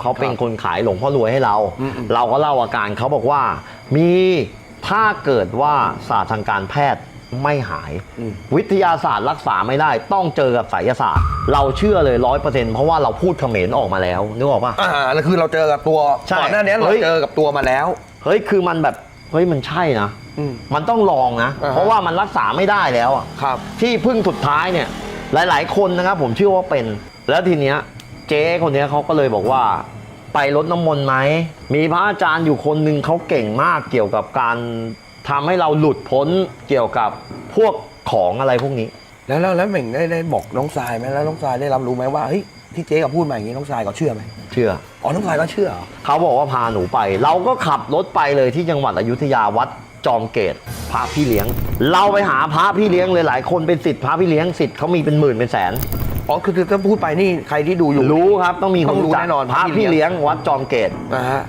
เขาเป็นคนขายหลวงพ่อรวยให้เราอืมๆเราก็เล่าอาการเขาบอกว่า มีถ้าเกิดว่าศาสตร์ทางการแพทย์ไม่หายอืมวิทยาศาสตร์รักษาไม่ได้ ต้องเจอกับไสยศาสตร์ เราเชื่อเลยร้อยเปอร์เซ็นต์เพราะว่าเราพูดเขมรออกมาแล้วนึกออกปะอ่านั่นคือเราเจอกับตัวใช่ก่อนหน้านี้เราเฮ้ยเจอกับตัวมาแล้วเฮ้ยคือมันแบบเฮ้ยมันใช่นะอืมมันต้องลองนะอ่าฮะเพราะว่ามันรักษาไม่ได้แล้วอะครับที่พึ่งสุดท้ายเนี่ย หลาย ๆ คนนะครับผมเชื่อว่าเป็นแล้วทีเนี้ย เจ๊คนเนี้ยเขาก็เลยบอกว่าไปรดน้ำมนต์ไหม มีพระอาจารย์อยู่คนหนึ่งเขาเก่งมากเกี่ยวกับการทำให้เราหลุดพ้นเกี่ยวกับพวกของอะไรพวกนี้ แล้วแล้วแล้วเหม่งได้ได้บอกน้องทรายไหมแล้วน้องทรายได้รับรู้ไหมว่าเฮ้ยที่เจ๊กับพูดมาอย่างนี้น้องทรายก็เชื่อไหมเชื่อ อ๋อน้องทรายก็เชื่อเหรอเขาบอกว่าพาหนูไป เราก็ขับรถไปเลยที่จังหวัดอยุธยาวัดจอมเกตพระพี่เลี้ยง เราไปหาพระพี่เลี้ยงเลยหลายคนเป็นสิทธิ์พระพี่เลี้ยงสิทธิ์เขามีเป็นหมื่นเป็นแสน อ๋อคือคือถ้าพูดไปนี่ใครที่ดูอยู่ รู้ครับต้องมีคนต้องรู้จักแน่นอนพระพี่เลี้ยงวัดจอมเกตนะฮะ